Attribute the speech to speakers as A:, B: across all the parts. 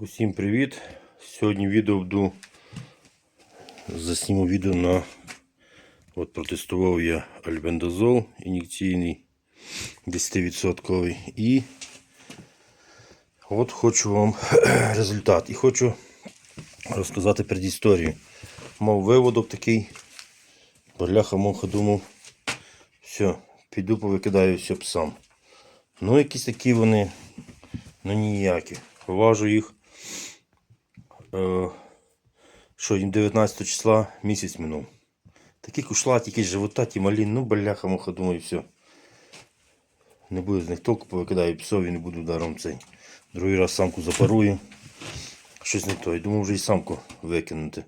A: Усім привіт! Сьогодні відео буду засніму відео на от протестував я альбендазол ін'єкційний 10% і от хочу вам результат. І хочу розказати предісторію. Мав виводок такий, бляха муха думав, все, піду повикидаю все псам. Ну, якісь такі вони, ну ніякі. Важу їх що їм 19 числа місяць минув. Такі кушла, тільки живота, ті малі, ну бляха муха, думаю, все. Не буде з них толку, повикидаю псові, не буду даром цей. Другий раз самку запарую. Щось не то. Я думав вже і самку викинути.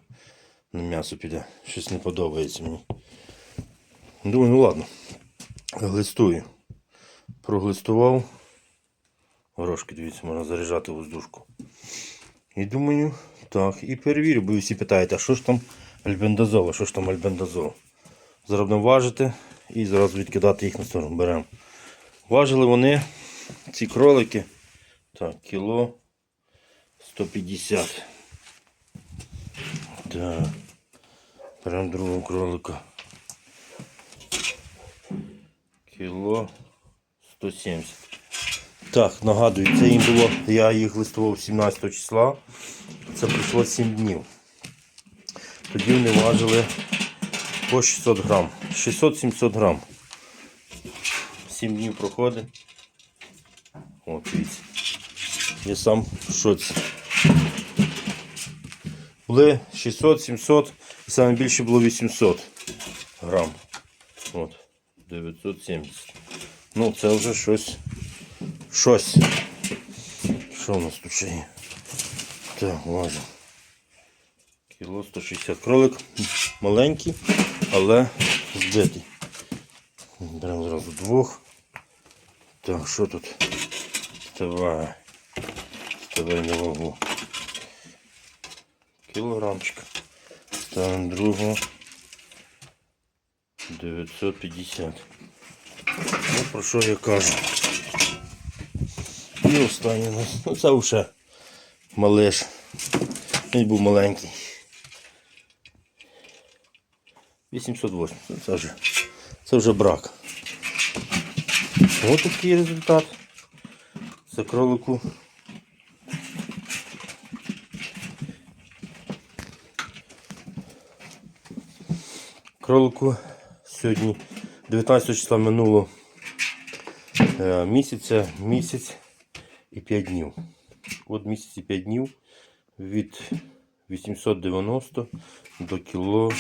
A: На м'ясо піде. Щось не подобається мені. Думаю, ну ладно. Глистую. Проглистував. Горошки, дивіться, можна заряджати воздушку. І думаю, так, і перевірю, бо всі питаєте, а що ж там альбендазол, а що ж там альбендазол? Будемо важити і зразу відкидати їх на сторону. Беремо. Важили вони, ці кролики, так, кіло 150. Так. Беремо другого кролика. Кіло 170. Так, нагадую, це їм було, я їх листував 17 числа. Це пройшло 7 днів. Тоді вони важили по 600 грам. 600-700 грам. 7 днів проходить. О, дивіться. Я сам в шоці. Були 600-700 і саме більше було 800 грам. От, 970. Ну, це вже щось. Щось. Що у нас тут ще є? Так, важимо. Кіло 160. Кролик маленький, але збитий. Беремо зразу двох. Так, що тут? Давай. Ставай на вагу. Кілограмчик. Ставимо другого. 950. Ну, про що я кажу? І останній у нас. Ну це вже малиш. Він був маленький. 808. Ну, Це вже, це вже брак. Ось такий результат. Це кролику. Кролику сьогодні 19 числа минуло е, місяця, місяць і 5 днів. От місяць і 5 днів від 890 до кіло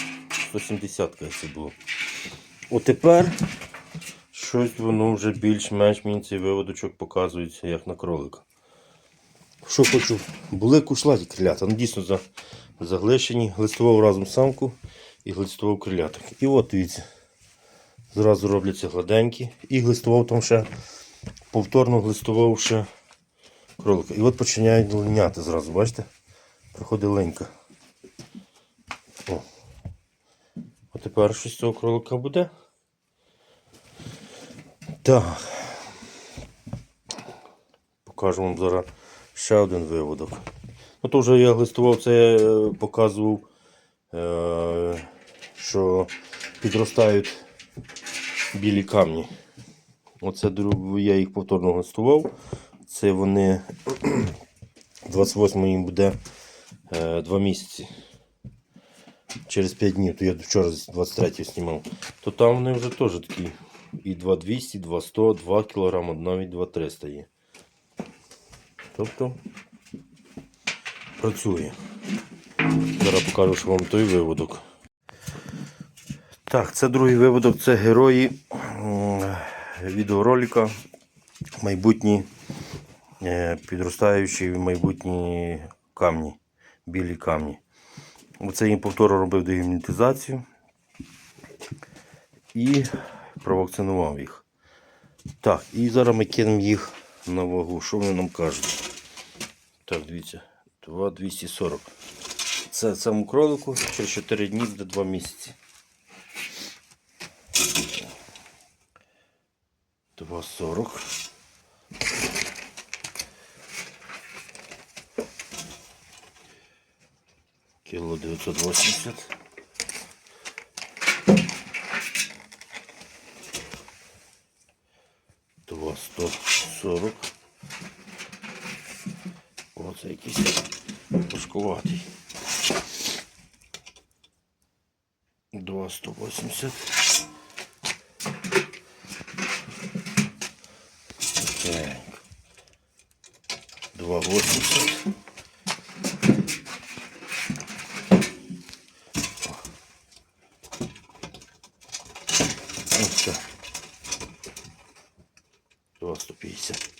A: 170 це було. От тепер щось воно вже більш-менш мені цей виводочок показується, як на кролика. Що хочу, були кушлаті крилята, ну дійсно за, заглишені, глистував разом самку і глистував криляток. І от дивіться, зразу робляться гладенькі. І глистував там ще, повторно глистував ще кролика. І от починають линяти зразу, бачите? Проходить ленька. О. А тепер щось з цього кролика буде. Так. Покажу вам зараз ще один виводок. Ну то вже я глистував це, е, показував, е, що підростають білі камні. Оце я їх повторно глистував. Це вони 28 їм буде 2 місяці. Через 5 днів, то я вчора 23 знімав. То там вони вже теж такі. І 2200, 2100, 2 кг, навіть 2300 є. Тобто працює. Зараз покажу, що вам той виводок. Так, це другий виводок, це герої відеоролика. Майбутні е, підростаючі майбутні камні, білі камні. Оце їм повторно робив дегімнітизацію і провакцинував їх. Так, і зараз ми кинемо їх на вагу. Що вони нам кажуть? Так, дивіться, 2,240. Це цьому кролику через 4 дні буде 2 місяці. 2,40. 980. Два 140. Оце якийсь важкуватий. Два 180. Так. Два 80. Два 150.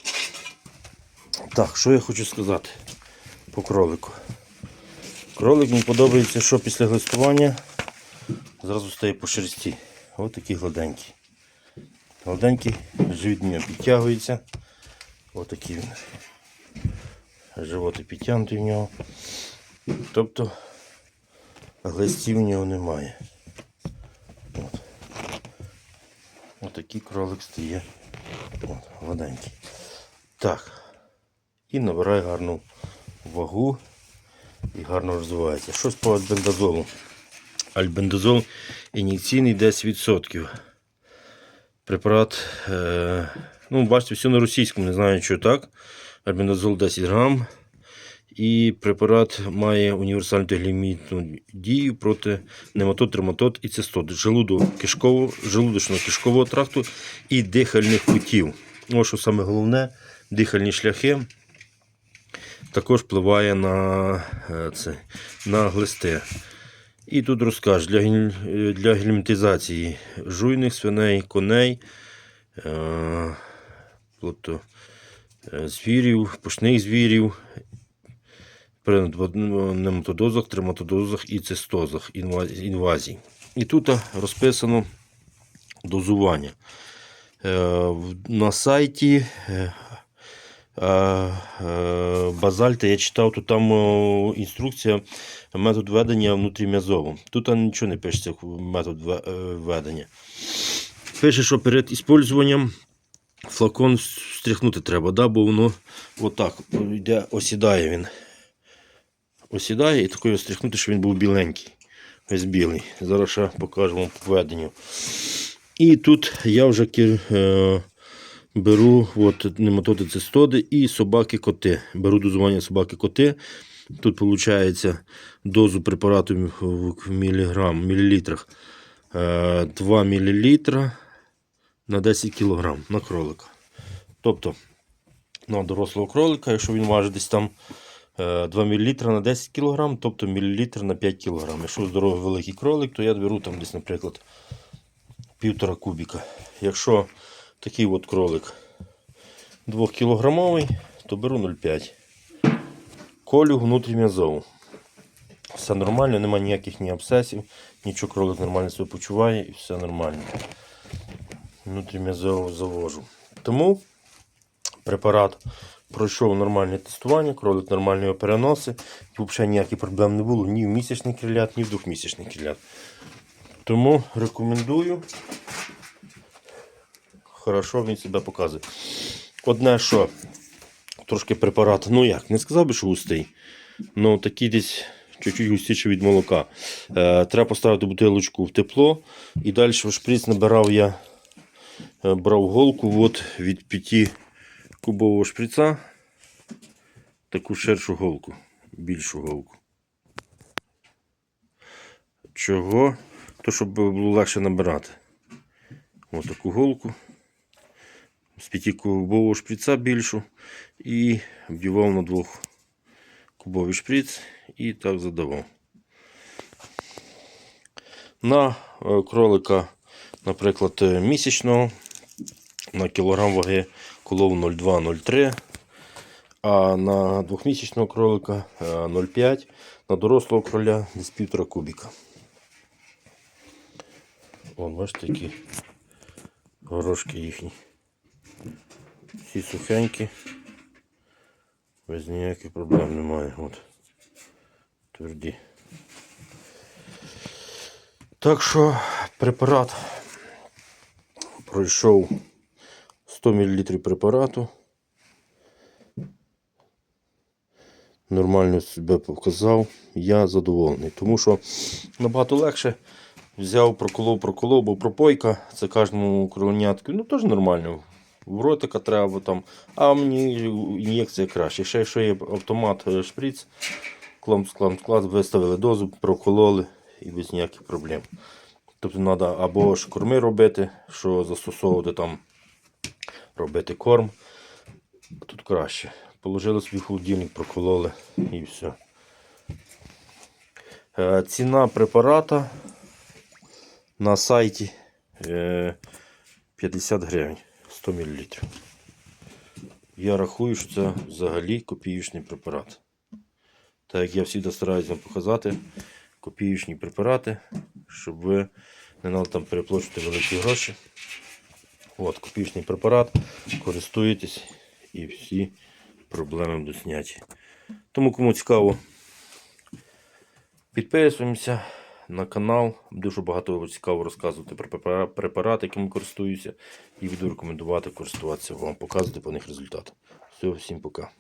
A: Так, що я хочу сказати по кролику. Кролик мені подобається, що після глистування зразу стає по шерсті. Ось такий гладенький. Гладенький, живіт нього підтягується. Ось такий він. Животи підтягнутий в нього. Тобто глистів в нього немає. От. Ось такий кролик стає. От, гладенький. Так. І набирає гарну вагу і гарно розвивається. Щось по альбендазолу. Альбендазол ін'єкційний 10%. Препарат, е, ну, бачите, все на російському, не знаю, що так. Альбендазол 10 грам. І препарат має універсальну теглімітну дію проти нематод, трематод і цистот, желудочно-кишкового тракту і дихальних путів. Ось що саме головне, дихальні шляхи також впливає на, е, це, на глисти. І тут розкаже для, е, для гельмінтизації жуйних свиней, коней, е, тобто, е, звірів, пушних звірів, при нематодозах, трематодозах і цистозах інвазій. І тут розписано дозування. Е, На сайті е, е, Базальта я читав, то там інструкція метод ведення внутрім'язово. Тут нічого не пишеться метод ведення. Пише, що перед іспользуванням флакон встряхнути треба, да? бо воно отак йде, осідає він. Осідає і такою стряхнути, щоб він був біленький. Ось білий. Зараз ще покажу вам по веденню. І тут я вже кер- е, беру от, нематоди цистоди і собаки-коти. Беру дозування собаки-коти. Тут виходить дозу препарату в міліграм, мілілітрах. Е, 2 мл на 10 кг на кролика. Тобто на дорослого кролика, якщо він важить десь там е, 2 мл на 10 кг, тобто мілілітр на 5 кг. Якщо здоровий великий кролик, то я беру там десь, наприклад, півтора кубіка. Якщо такий от кролик 2 кілограмовий, то беру 0,5. Колю внутрім'язову. Все нормально, немає ніяких ні абсцесів, нічого кролик нормально себе почуває і все нормально. Внутрім'язово завожу. Тому препарат пройшов нормальне тестування, кролик нормально його переносить. Взагалі ніяких проблем не було ні в місячний крилят, ні в двохмісячний крилят. Тому рекомендую. Хорошо він себе показує. Одне, що трошки препарат, ну як, не сказав би, що густий. Ну такий десь чуть-чуть густіше від молока. Е, треба поставити бутилочку в тепло. І далі в шприц набирав я, е, брав голку от від 5 кубового шприца. Таку ширшу голку, більшу голку. Чого? То, щоб було легше набирати. Ось таку голку. З 5 кубового шприца більшу. І вдівав на двох кубовий шприц і так задавав. На е, кролика, наприклад, е, місячного на кілограм ваги колов 0,2-0,3, а на двохмісячного кролика е, 0,5, на дорослого кроля десь півтора кубіка. Вон, бачите, які горошки їхні. Всі сухенькі. Без ніяких проблем немає. От. Тверді. Так що препарат пройшов 100 мл препарату. нормально себе показав. Я задоволений. Тому що набагато легше взяв, проколов, проколов, бо пропойка це кожному кровонятку. Ну теж нормально. В ротика треба там, а мені ін'єкція краще. Ще якщо є автомат е, шприц, клам, клам, склад, виставили дозу, прокололи і без ніяких проблем. Тобто треба або ж корми робити, що застосовувати там, робити корм. Тут краще. Положили собі в холодильник, прокололи і все. Е, Ціна препарата на сайті е, 50 гривень 100 мл. Я рахую, що це взагалі копіючний препарат. Так як я завжди стараюся вам показати копіючні препарати, щоб ви не треба там переплачувати великі гроші. От, Копійчний препарат, користуєтесь і всі проблеми будуть зняті. Тому кому цікаво, підписуємося на канал. Дуже багато цікаво розказувати про препара- препарати, якими користуюся, і буду рекомендувати користуватися вам, показувати по них результат. Все, всім пока.